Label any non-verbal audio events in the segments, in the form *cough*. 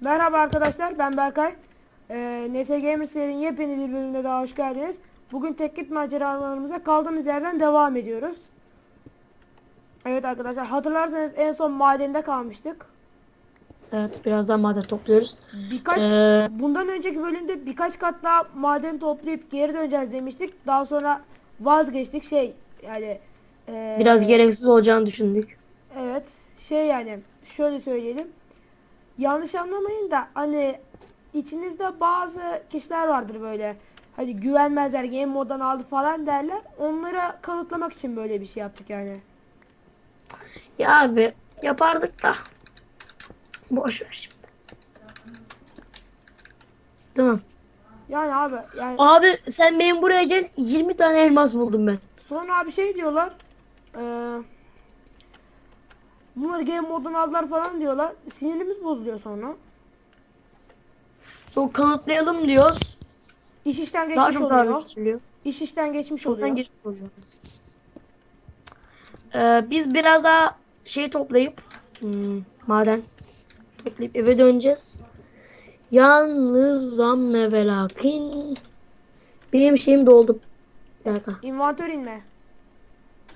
Merhaba arkadaşlar ben Berkay. Ee, NS Gamer serinin yepyeni bir bölümüne daha hoş geldiniz. Bugün tek git maceralarımıza kaldığımız yerden devam ediyoruz. Evet arkadaşlar hatırlarsanız en son madende kalmıştık. Evet birazdan maden topluyoruz. Birkaç Ee, bundan önceki bölümde birkaç kat daha maden toplayıp geri döneceğiz demiştik. Daha sonra vazgeçtik şey yani ee, biraz gereksiz olacağını düşündük. Evet şey yani şöyle söyleyelim. Yanlış anlamayın da hani içinizde bazı kişiler vardır böyle. Hani güvenmezler game moddan aldı falan derler. Onlara kanıtlamak için böyle bir şey yaptık yani. Ya abi yapardık da. Boş ver şimdi. Tamam. Yani abi yani Abi sen benim buraya gel 20 tane elmas buldum ben. sonra abi şey diyorlar. Eee bunları game moddan aldılar falan diyorlar. Sinirimiz bozuluyor sonra. Sonra kanıtlayalım diyoruz. İş işten Daha geçmiş çok oluyor. daha geçiliyor. İş işten geçmiş oluyor. Geçmiş oluyor. Ee, biz biraz daha şey toplayıp hmm, maden toplayıp eve döneceğiz. Yalnız zamme ve lakin benim şeyim doldu. Bir dakika. İnvantör inme.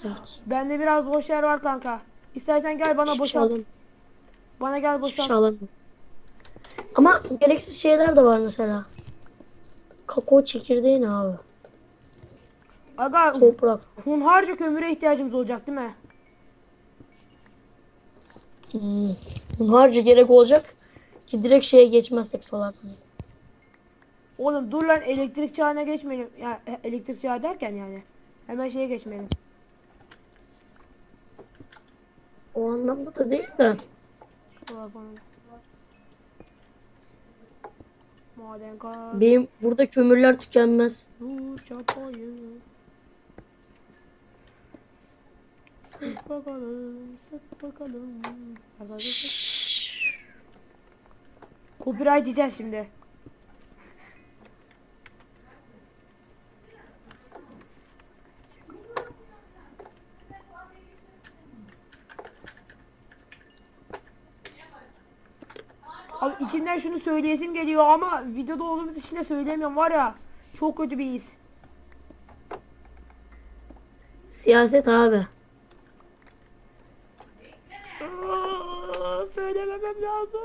Evet. Bende biraz boş yer var kanka. İstersen gel bana şey boşalt. Bana gel Hiçbir boşalt. şey. Ama gereksiz şeyler de var mesela. Kakao çekirdeği ne abi? Aga Toprak. hunharca kömüre ihtiyacımız olacak değil mi? Hmm. Bunlarca gerek olacak ki direkt şeye geçmezsek paneli. Oğlum dur lan elektrik çağına geçmeyelim. Ya e, elektrik çağı derken yani. Hemen şeye geçmeyelim. O anlamda da değil de. Paneli. Maden gaz. Benim burada kömürler tükenmez. Dur çapayı. Sık bakalım, sık bakalım. Arkadaşlar. Copyright diyeceğiz şimdi. Abi içimden şunu söyleyesim geliyor ama videoda olduğumuz için de söyleyemiyorum var ya. Çok kötü bir his. Siyaset abi. Aa, Söylememem lazım.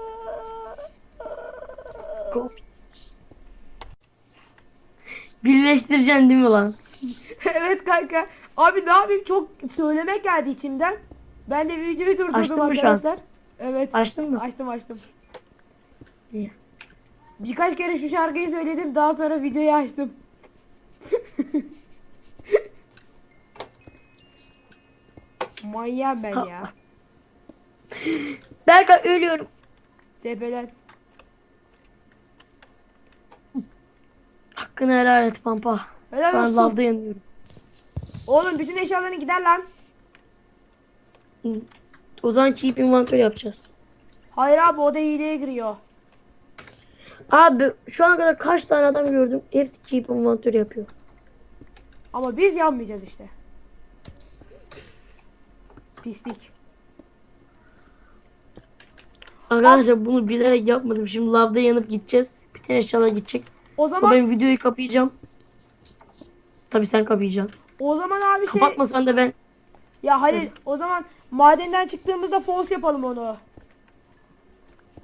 Birleştireceksin değil mi lan? *laughs* evet kanka. Abi ne yapayım çok söylemek geldi içimden. Ben de videoyu durdurdum Açtın mı şu an? arkadaşlar. Evet. Açtın mı? Açtım açtım. İyi. Birkaç kere şu şarkıyı söyledim daha sonra videoyu açtım. *laughs* Manyağım ben ya. *laughs* Berkay ölüyorum. Tepeden. Hakkını helal et pampa. Helal Ben olsun. lavda yanıyorum. Oğlum bütün eşyaların gider lan. O zaman keep inventory yapacağız. Hayır abi o da hileye giriyor. Abi şu ana kadar kaç tane adam gördüm. Hepsi keep inventory yapıyor. Ama biz yanmayacağız işte. Pislik. Arkadaşlar bunu bilerek yapmadım. Şimdi lavda yanıp gideceğiz. Bütün eşyalar gidecek. O Ama zaman ben videoyu kapayacağım. Tabii sen kapayacaksın. o zaman abi şey Kapatmasan da ben ya Halil o zaman madenden çıktığımızda false yapalım onu.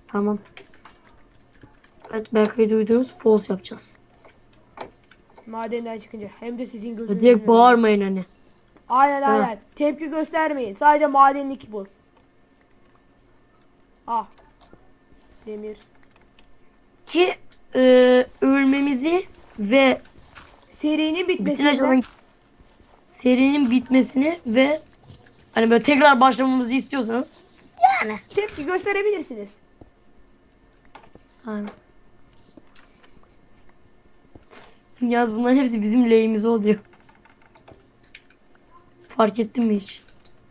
Tamam. Evet Berkay'ı duydunuz. False yapacağız. Madenden çıkınca hem de sizin gözünüzün Direkt önünde. bağırmayın hani. Aynen aynen. Tepki göstermeyin. Sadece madenlik bu. Ah. Demir. Ki e, ölmemizi ve Serinin bütün bitmesinden eşyaların serinin bitmesini ve hani böyle tekrar başlamamızı istiyorsanız yani. tepki gösterebilirsiniz. Aynen. *laughs* Yaz bunların hepsi bizim lehimize oluyor. Fark ettin mi hiç?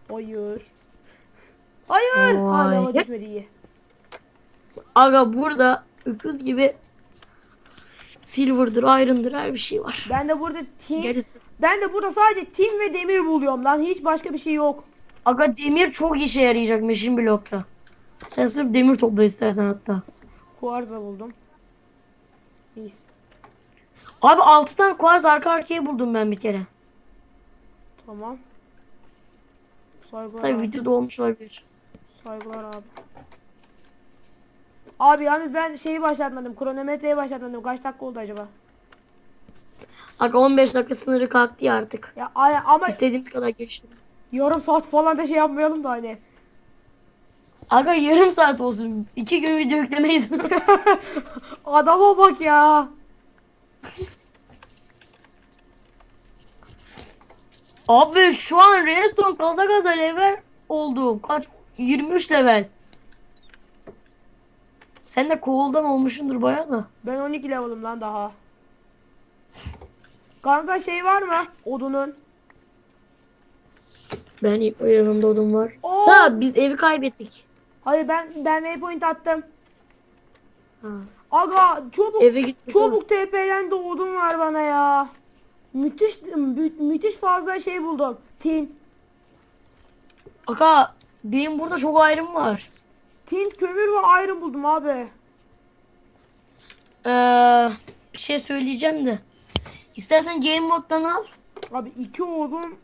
Hayır. Hayır. Hala Vay. düşmedi iyi. Aga burada öküz gibi silver'dır, iron'dır her bir şey var. Ben de burada tim Gerisi. ben de burada sadece tim ve demir buluyorum lan. Hiç başka bir şey yok. Aga demir çok işe yarayacak meşin blokta. Sen sırf demir topla istersen hatta. kuarza buldum. Mis. Abi 6 tane kuarz arka arkaya buldum ben bir kere. Tamam. Saygılar Tabii abi. videoda olmuş olabilir. Saygılar abi. Abi yalnız ben şeyi başlatmadım. Kronometreyi başlatmadım. Kaç dakika oldu acaba? Aga 15 dakika sınırı kalktı ya artık. Ya ama İstediğimiz kadar geçelim. yarım saat falan da şey yapmayalım da hani. *laughs* Aga yarım saat olsun. 2 gün video yüklemeyiz. *laughs* Adama bak ya. Abi şu an Redstone gaza gaza level oldum. Kaç? 23 level. Sen de kovaldan olmuşsundur bayağı da. Ben 12 level'ım lan daha. Kanka şey var mı? Odunun. Ben yanımda odun var. Oo. Da biz evi kaybettik. Hayır ben ben waypoint attım. Ha. Aga çabuk Eve çabuk TP'den de odun var bana ya. Müthiş mü- müthiş fazla şey buldum. Tin. Aga benim burada çok ayrım var. Tin, kömür ve ayrım buldum abi. Ee, bir şey söyleyeceğim de. İstersen game moddan al. Abi iki odun.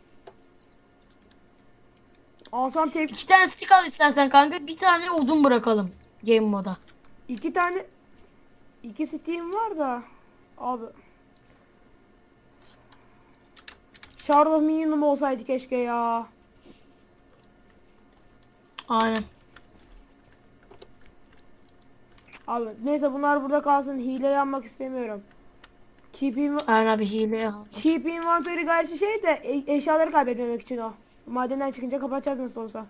Alsam tek İki tane stick al istersen kanka. Bir tane odun bırakalım game moda. iki tane iki Steam var da abi. Minimum olsaydı keşke ya. Aynen. Abi neyse bunlar burada kalsın. Hile yapmak istemiyorum. Keep, in- Aynen abi hile al. keep inventory gerçi şey de e- eşyaları kaybetmemek için o. Madenden çıkınca kapatacağız nasıl olsa.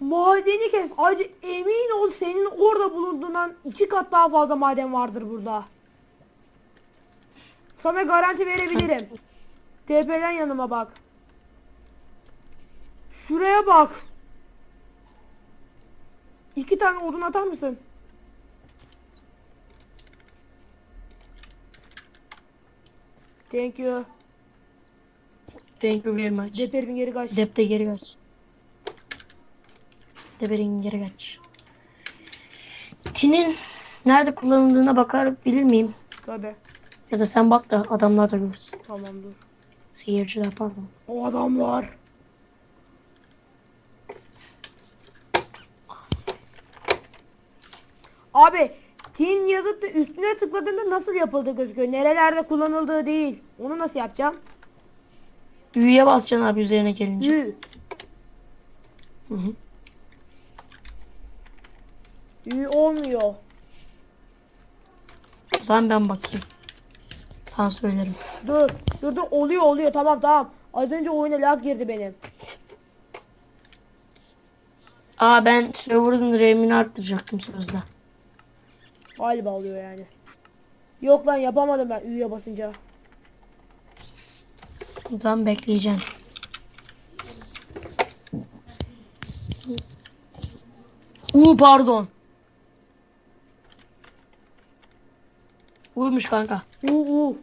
Madeni kes. Acı emin ol senin orada bulunduğundan iki kat daha fazla maden vardır burada. Sana garanti verebilirim. *laughs* TP'den yanıma bak. Şuraya bak. İki tane odun atar mısın? Thank you. Thank you very much. Deperin geri kaç. Depte geri kaç. Deperin geri kaç. Tinin nerede kullanıldığına bakar bilir miyim? Tabi. Ya da sen bak da adamlar da görsün. Tamam dur. Seyirciler pardon. O adamlar. Abi tin yazıp da üstüne tıkladığında nasıl yapıldığı gözüküyor. Nerelerde kullanıldığı değil. Onu nasıl yapacağım? Üye basacaksın abi üzerine gelince. Ü. Hı hı. Ü olmuyor. O zaman ben bakayım. Sana söylerim. Dur. Dur dur oluyor oluyor tamam tamam. Az önce oyuna lag girdi benim. Aa ben server'ın RAM'ini arttıracaktım sözde. Galiba oluyor yani. Yok lan yapamadım ben Ü'ye basınca. O zaman bekleyeceksin. Uuu pardon. Uymuş kanka. U U.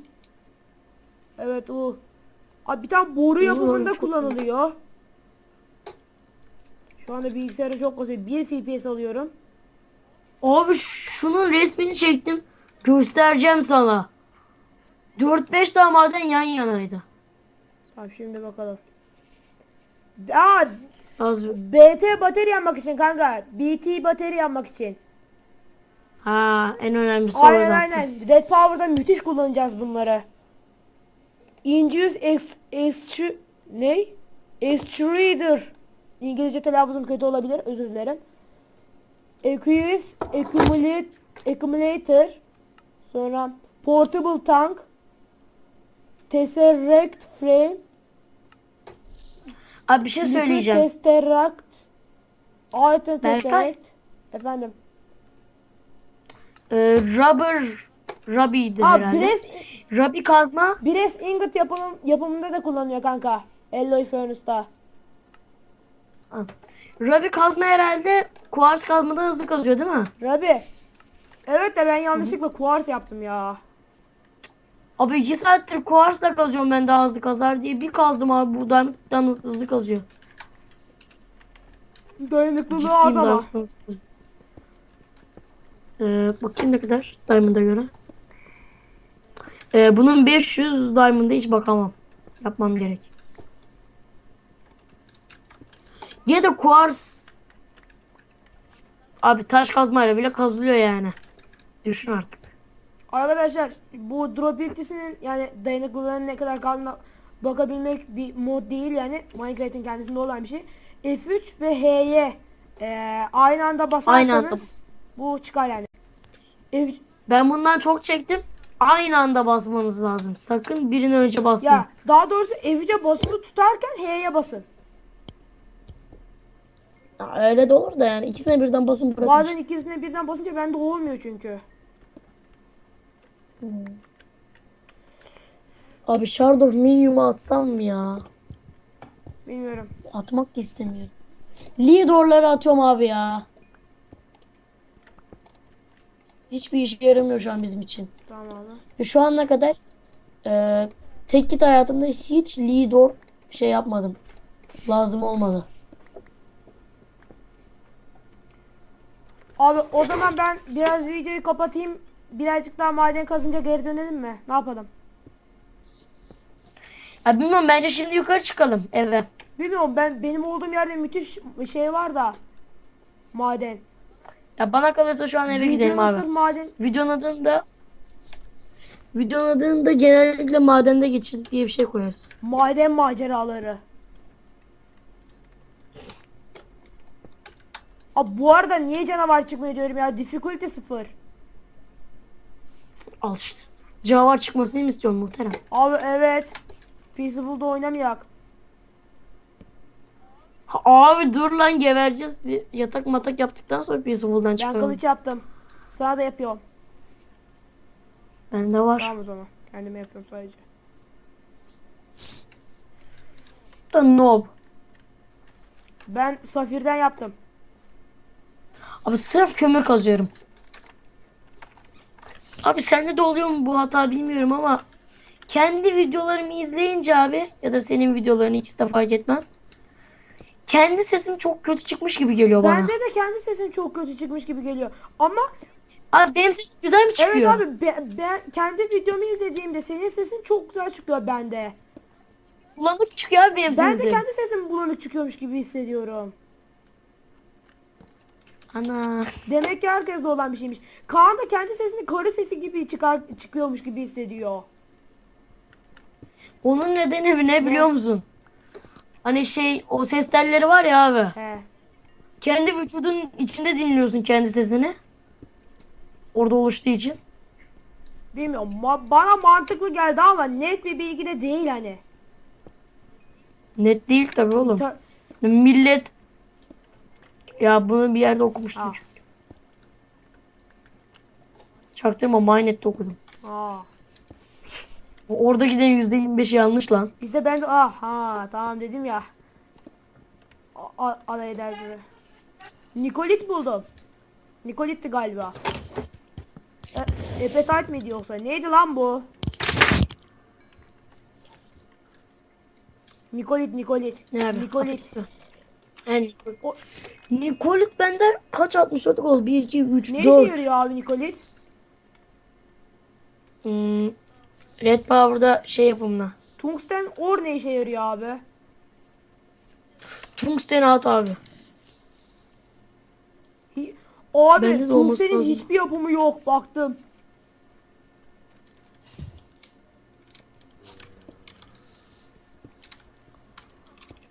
Evet U. Abi bir tane boru yapımında çok iyi. kullanılıyor. Şu anda bilgisayarım çok kasıyor. 1 FPS alıyorum. Abi şunun resmini çektim. Göstereceğim sana. 4-5 tane maden yan yanaydı. Tamam şimdi bakalım. Aa Az BT batarya yapmak için kanka. BT batarya yapmak için. Ha en önemlisi o Aynen zaten. aynen. Red Power'da müthiş kullanacağız bunları. Induce ext extru ne? Extruder. İngilizce telaffuzum kötü olabilir. Özür dilerim. Aqueous accumulate accumulator. Sonra portable tank. Tesseract frame. Abi bir şey söyleyeceğim. Tesseract. Item tesseract. Efendim. Ee, rubber Ruby'di Aa, herhalde. Brest Ruby kazma. Brest ingot yapımı, yapımında da kullanıyor kanka. Alloy Furnace'da. Ha. Kazma herhalde kuars kazmadan hızlı kazıyor değil mi? Rabi. Evet de ben yanlışlıkla kuars yaptım ya. Abi 2 saattir kuarsla kazıyorum ben daha hızlı kazar diye. Bir kazdım abi buradan hızlı kazıyor. Dayanıklılığı az ama. kazıyor. Ee, bakayım ne kadar Diamond'a göre. Ee, bunun 500 Diamond'a hiç bakamam. Yapmam gerek. Yine de Quartz Abi taş kazmayla bile kazılıyor yani. Düşün artık. Arkadaşlar bu durability'sinin yani dayanıklılığının ne kadar kaldığına bakabilmek bir mod değil yani Minecraft'in kendisinde olan bir şey. F3 ve H'ye eee, aynı anda basarsanız Aynı anda bu çıkar yani. F, Ben bundan çok çektim. Aynı anda basmanız lazım. Sakın birini önce basmayın. ya daha doğrusu F3'e basılı tutarken H'ye basın. Ya Öyle de olur da yani ikisine birden basın bırakın. Bazen ikisine birden basınca bende olmuyor çünkü. Abi Shard of atsam mı ya? Bilmiyorum. Atmak istemiyorum. Leador'ları atıyorum abi ya. Hiçbir işe yaramıyor şu an bizim için. Tamam abi. Ve şu ana kadar e, tek git hayatımda hiç Leador şey yapmadım. Lazım olmadı. Abi o zaman ben biraz videoyu kapatayım. Birazcık daha maden kazınca geri dönelim mi? Ne yapalım? Ya bilmiyorum bence şimdi yukarı çıkalım eve. Bilmiyorum ben benim olduğum yerde müthiş şey var da maden. Ya bana kalırsa şu an eve gidelim Videonun abi. sırf maden. Videonun adını da Videonun adını da genellikle madende geçirdik diye bir şey koyarız. Maden maceraları. Abi bu arada niye canavar çıkmıyor diyorum ya. Difficulty sıfır. Al işte. Canavar çıkmasını mı istiyorsun muhterem? Abi evet. Peaceful'da oynamayak. Abi dur lan gebereceğiz. Bir yatak matak yaptıktan sonra Peaceful'dan Ben çıkalım. kılıç yaptım. Sana da yapıyorum. Bende var. Tamam o zaman. Kendime yapıyorum sadece. Da noob. Ben safirden yaptım. Abi sırf kömür kazıyorum. Abi sende de oluyor mu bu hata bilmiyorum ama kendi videolarımı izleyince abi ya da senin videolarını ikisi de fark etmez. Kendi sesim çok kötü çıkmış gibi geliyor bana. Bende de kendi sesim çok kötü çıkmış gibi geliyor. Ama Abi benim sesim güzel mi çıkıyor? evet abi be- ben kendi videomu izlediğimde senin sesin çok güzel çıkıyor bende. Bulanık çıkıyor abi benim Ben sesim. de kendi sesim bulanık çıkıyormuş gibi hissediyorum. Ana. Demek ki herkeste olan bir şeymiş. Kaan da kendi sesini karı sesi gibi çıkar çıkıyormuş gibi hissediyor. Onun nedeni ne biliyor musun? Hani şey o ses telleri var ya abi. He. Kendi vücudun içinde dinliyorsun kendi sesini. Orada oluştuğu için. Bilmiyorum. Ma- bana mantıklı geldi ama net bir bilgi de değil hani. Net değil tabii oğlum. Ta- Millet ya bunu bir yerde okumuştum Aa. çünkü. Çaktırma Mynet'te okudum. Aa. Orada giden %25 yanlış lan. İşte ben de ah ha tamam dedim ya. A- a- alay eder gibi. Nikolit buldum. Nikolitti galiba. E, Epetite miydi yoksa? Neydi lan bu? Nikolit, Nikolit. Ne abi? Nikolit. Yani O, Nikolit bende kaç 64 oldu? 1, 2, 3, ne işe 4. yarıyor abi Nikolit? Hmm, Red Power'da şey yapımına. Tungsten or ne işe yarıyor abi? Tungsten at abi. Hi- Abi Bende de olması tungstenin lazım. hiçbir yapımı yok baktım.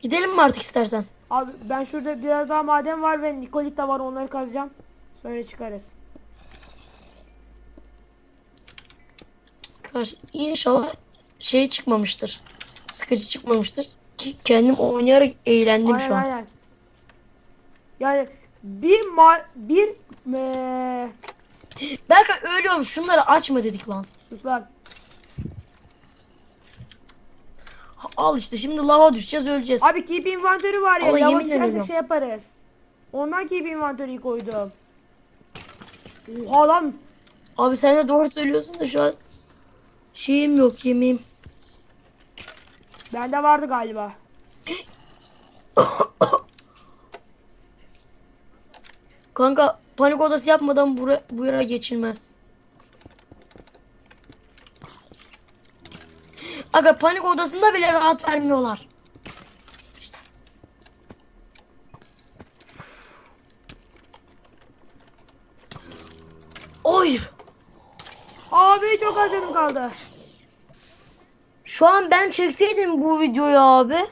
Gidelim mi artık istersen? Abi ben şurada biraz daha maden var ve Nikolit de var onları kazacağım. Sonra çıkarız. Karşı, inşallah şey çıkmamıştır. Sıkıcı çıkmamıştır. Ki kendim oynayarak eğlendim şu aynen an. aynen. Yani bir ma bir eee Berkay öyle olmuş. Şunları açma dedik lan. sus lan. Al işte şimdi lava düşeceğiz öleceğiz. Abi keep inventörü var ya Vallahi lava düşersek şey yaparız. Ondan keep inventörü koydum. Oha lan. Abi sen de doğru söylüyorsun da şu an şeyim yok yemeğim. Bende vardı galiba. *coughs* Kanka panik odası yapmadan bura, bu yere geçilmez. Aga panik odasında bile rahat vermiyorlar. Oy! Abi çok az canım kaldı. Şu an ben çekseydim bu videoyu abi.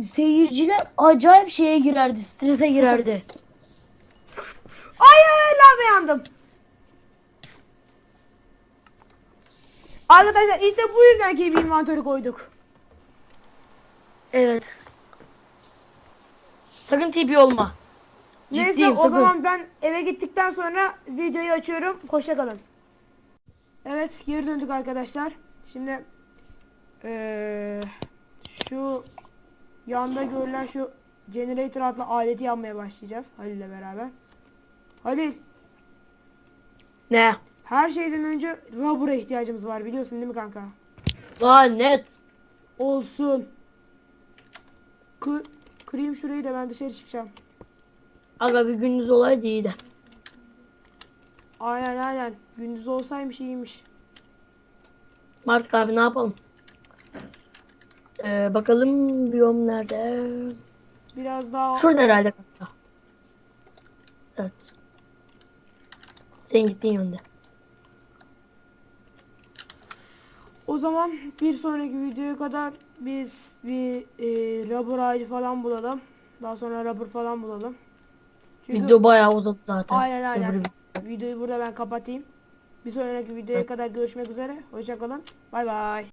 Seyirciler acayip şeye girerdi, strese girerdi. *laughs* Ay ay lava yandım. Arkadaşlar işte bu yüzden ki bir inventörü koyduk. Evet. Sakın TP olma. Neyse Ciddiyim, o sakın. zaman ben eve gittikten sonra videoyu açıyorum. Hoşça kalın. Evet geri döndük arkadaşlar. Şimdi eee, şu yanda görülen şu generator adlı aleti yapmaya başlayacağız Halil ile beraber. Halil Ne? her şeyden önce rubber'a ihtiyacımız var biliyorsun değil mi kanka? Lanet. Olsun. Kı kırayım şurayı da ben dışarı çıkacağım. Aga bir gündüz olaydı iyiydi. Aynen aynen. Gündüz olsaymış iyiymiş. Artık abi ne yapalım? Ee, bakalım biyom nerede? Biraz daha Şurada herhalde kanka. Evet. Senin gittiğin yönde. O zaman bir sonraki videoya kadar biz bir e, rubber ağacı falan bulalım. Daha sonra rubber falan bulalım. Çünkü Video bayağı uzadı zaten. aynen aynen. Öbürü- Videoyu burada ben kapatayım. Bir sonraki videoya kadar görüşmek üzere. Hoşçakalın. Bay bay.